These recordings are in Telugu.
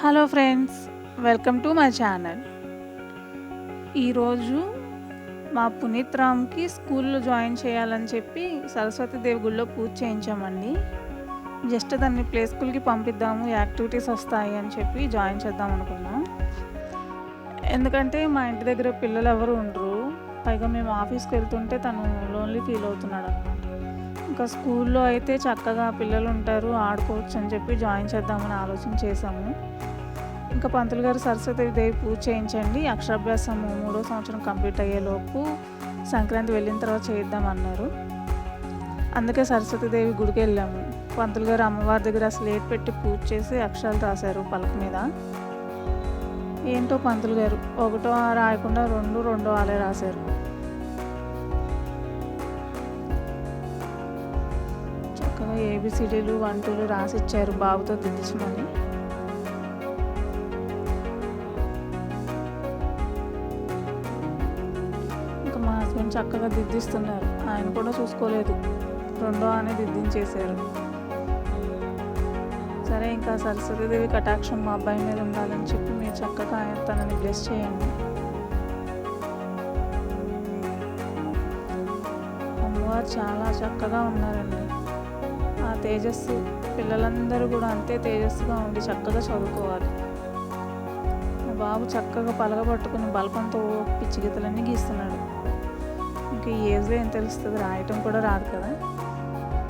Hello friends welcome to my channel. ఈరోజు మా పునీత్ రామ్కి స్కూల్లో జాయిన్ చేయాలని చెప్పి సరస్వతి దేవి పూజ చేయించామండి. జస్ట్ దాన్ని ప్లే స్కూల్కి పంపిద్దాము యాక్టివిటీస్ వస్తాయి అని చెప్పి జాయిన్ చేద్దాం అనుకున్నాం. ఎందుకంటే మా ఇంటి దగ్గర పిల్లలు ఎవరు ఉండరు పైగా మేము ఆఫీస్కి వెళ్తుంటే తను లోన్లీ ఫీల్ అవుతున్నాడు అనమాట ఇంకా స్కూల్లో అయితే చక్కగా పిల్లలు ఉంటారు ఆడుకోవచ్చు అని చెప్పి జాయిన్ చేద్దామని ఆలోచన చేశాము. ఇంకా పంతులు గారు సరస్వతి దేవి పూజ చేయించండి అక్షరాభ్యాసం మూడో సంవత్సరం కంప్లీట్ అయ్యేలోపు సంక్రాంతి వెళ్ళిన తర్వాత చేద్దామన్నారు అందుకే సరస్వతి దేవి గుడికి వెళ్ళాము. పంతులు గారు అమ్మవారి దగ్గర స్లేట్ పెట్టి పూజ చేసి అక్షరాలు రాశారు పలక మీద. ఏంటో పంతులు గారు ఒకటో రాయకుండా రెండు రెండో ఆలే రాశారు. ఏబిసిడీలు వన్ టూలు రాసి ఇచ్చారు బాబుతో దిద్దించమని ఇంకా మా హస్బెండ్ చక్కగా దిద్దిస్తున్నారు. ఆయన కూడా చూసుకోలేదు. రెండో అని దిద్దించేశారు. సరే ఇంకా సరస్వతీదేవి కటాక్షం మా అబ్బాయి మీద ఉండాలని చెప్పి మీరు చక్కగా ఆయన తనని బ్లెస్ చేయండి. అమ్మవారు చాలా చక్కగా ఉన్నారండి. తేజస్సు. పిల్లలందరూ కూడా అంతే తేజస్సుగా ఉండి చక్కగా చదువుకోవాలి. మా బాబు చక్కగా పలగబట్టుకుని బలపంతో పిచ్చి గీతలన్నీ గీస్తున్నాడు. ఇంకా ఈ ఏజ్లో ఏం తెలుస్తుంది? రాయటం కూడా రాదు కదా?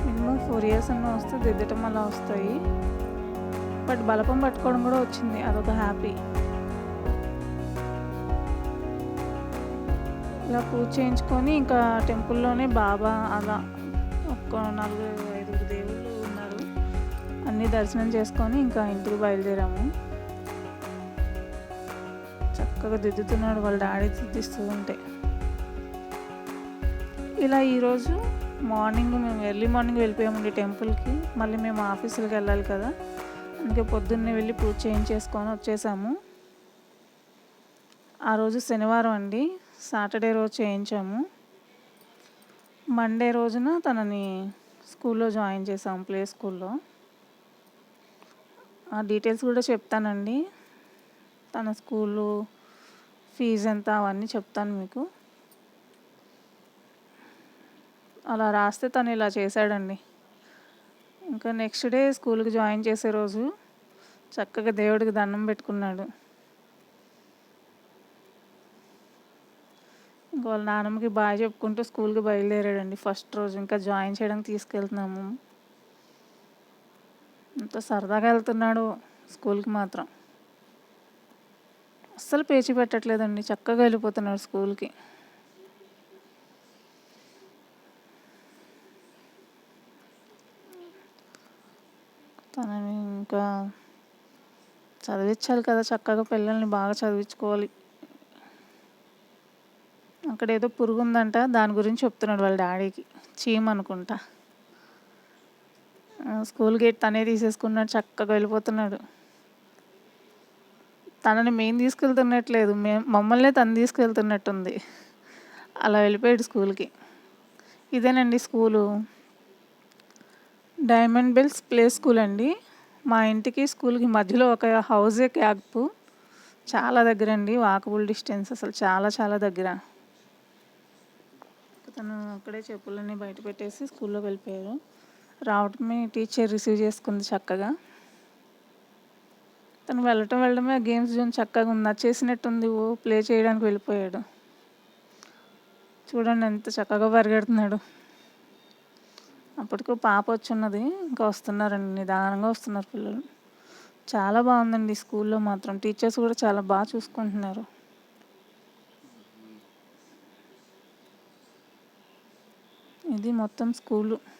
మినిమం ఫోర్ ఇయర్స్ అన్న వస్తే దిద్దటం అలా వస్తాయి. బట్ బలపం పట్టుకోవడం కూడా వచ్చింది అదొక హ్యాపీ. ఇలా పూజ చేయించుకొని ఇంకా టెంపుల్లోనే బాబా అలా ఒక్క నలుగురు అన్నీ దర్శనం చేసుకొని ఇంకా ఇంటికి బయలుదేరాము. చక్కగా దిద్దుతున్నాడు వాళ్ళ డాడీ దిద్దిస్తూ ఉంటే. ఇలా ఈరోజు మార్నింగ్ మేము ఎర్లీ మార్నింగ్ వెళ్ళిపోయామండి టెంపుల్కి. మళ్ళీ మేము ఆఫీసులకు వెళ్ళాలి కదా. అందుకే పొద్దున్నే వెళ్ళి పూజ చేయించేసుకొని వచ్చేసాము. ఆ రోజు శనివారం అండి. సాటర్డే రోజు చేయించాము. మండే రోజున తనని స్కూల్లో జాయిన్ చేసాము ప్లే స్కూల్లో. ఆ డీటెయిల్స్ కూడా చెప్తానండి. తన స్కూలు ఫీజు ఎంత అవన్నీ చెప్తాను మీకు. అలా రాస్తే తను ఇలా చేశాడండి. ఇంకా నెక్స్ట్ డే స్కూల్కి జాయిన్ చేసే రోజు చక్కగా దేవుడికి దండం పెట్టుకున్నాడు. ఇంకా వాళ్ళ నాన్నమ్మకి బాగా చెప్పుకుంటూ స్కూల్కి బయలుదేరాడండి. ఫస్ట్ రోజు ఇంకా జాయిన్ చేయడానికి తీసుకెళ్తున్నాము. ఎంత సరదాగా వెళ్తున్నాడు స్కూల్కి మాత్రం. అస్సలు పేచి పెట్టట్లేదండి చక్కగా వెళ్ళిపోతున్నాడు స్కూల్కి. తనని ఇంకా చదివించాలి కదా చక్కగా పిల్లల్ని బాగా చదివించుకోవాలి. అక్కడ ఏదో పురుగు ఉందంట దాని గురించి చెప్తున్నాడు వాళ్ళ డాడీకి. చీమ అనుకుంటా. స్కూల్ గేట్ తనే తీసేసుకున్నాడు చక్కగా వెళ్ళిపోతున్నాడు. తనని మేము తీసుకెళ్తున్నట్లేదు మేము మమ్మల్నే తను తీసుకెళ్తున్నట్టుంది. అలా వెళ్ళిపోయాడు స్కూల్కి. ఇదేనండి school. Diamond bells play school అండి. మా ఇంటికి స్కూల్కి మధ్యలో ఒక హౌజే క్యాబ్ చాలా దగ్గర అండి వాకబుల్ డిస్టెన్స్ అసలు చాలా చాలా దగ్గర. తను అక్కడే చెప్పులన్నీ బయట పెట్టేసి స్కూల్లోకి వెళ్ళిపోయారు. రావటమే టీచర్ రిసీవ్ చేసుకుంది చక్కగా. తను వెళ్ళటం వెళ్ళడమే గేమ్స్ జోన్ చక్కగా ఉంది. నచ్చేసినట్టుంది. ఓ ప్లే చేయడానికి వెళ్ళిపోయాడు. చూడండి ఎంత చక్కగా పరిగెడుతున్నాడు. అప్పటికి పాప వచ్చి ఉన్నది ఇంకా వస్తున్నారండి. నిదానంగా వస్తున్నారు పిల్లలు. చాలా బాగుందండి స్కూల్లో మాత్రం. టీచర్స్ కూడా చాలా బాగా చూసుకుంటున్నారు. ఇది మొత్తం స్కూలు.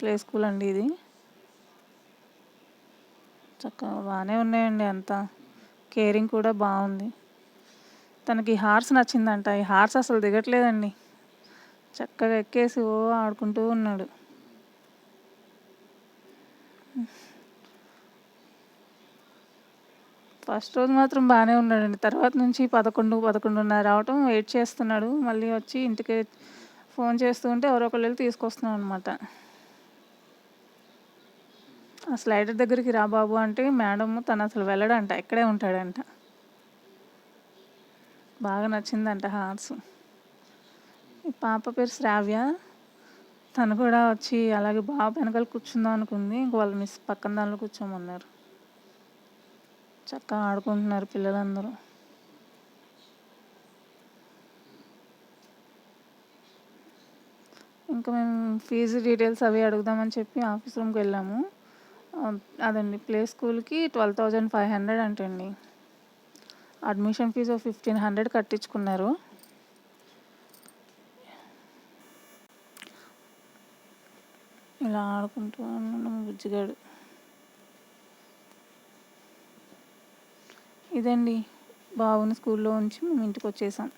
ప్లే స్కూల్ అండి ఇది. చక్కగా బాగానే ఉన్నాయండి అంతా. కేరింగ్ కూడా బాగుంది. తనకి హార్స్ నచ్చిందంట. ఈ హార్స్ అసలు దిగట్లేదండి. చక్కగా ఎక్కేసి ఓ ఆడుకుంటూ ఉన్నాడు. ఫస్ట్ రోజు మాత్రం బాగానే ఉన్నాడండి. తర్వాత నుంచి పదకొండు పదకొండున్నర రావటం వెయిట్ చేస్తున్నాడు. మళ్ళీ వచ్చి ఇంటికి ఫోన్ చేస్తూ ఉంటే ఎవరో ఒకళ్ళు వెళ్ళి తీసుకొస్తున్నాం అనమాట ఆ స్లైడర్ దగ్గరికి రా బాబు అంటే మేడం తను అసలు వెళ్ళడంట ఇక్కడే ఉంటాడంట. బాగా నచ్చిందంట హార్స్. ఈ పాప పేరు శ్రావ్య. తను కూడా వచ్చి అలాగే బాబు వెనకాల కూర్చుందాం అనుకుంది ఇంక వాళ్ళు మిస్ పక్కన దానిలో కూర్చోమన్నారు. చక్కగా ఆడుకుంటున్నారు పిల్లలందరూ. ఇంకా మేము ఫీజు డీటెయిల్స్ అవి అడుగుదామని చెప్పి ఆఫీస్ రూమ్కి వెళ్ళాము. అదండి. ప్లే స్కూల్కి ట్వెల్వ్ థౌజండ్ ఫైవ్ హండ్రెడ్ అంటండి. అడ్మిషన్ ఫీజు ఫిఫ్టీన్ హండ్రెడ్ కట్టించుకున్నారు. ఇలా ఆడుకుంటూ ఉన్నాడు బుజ్జిగాడు. ఇదండి. బాబుని స్కూల్లో ఉంచి మేము ఇంటికి వచ్చేసాం.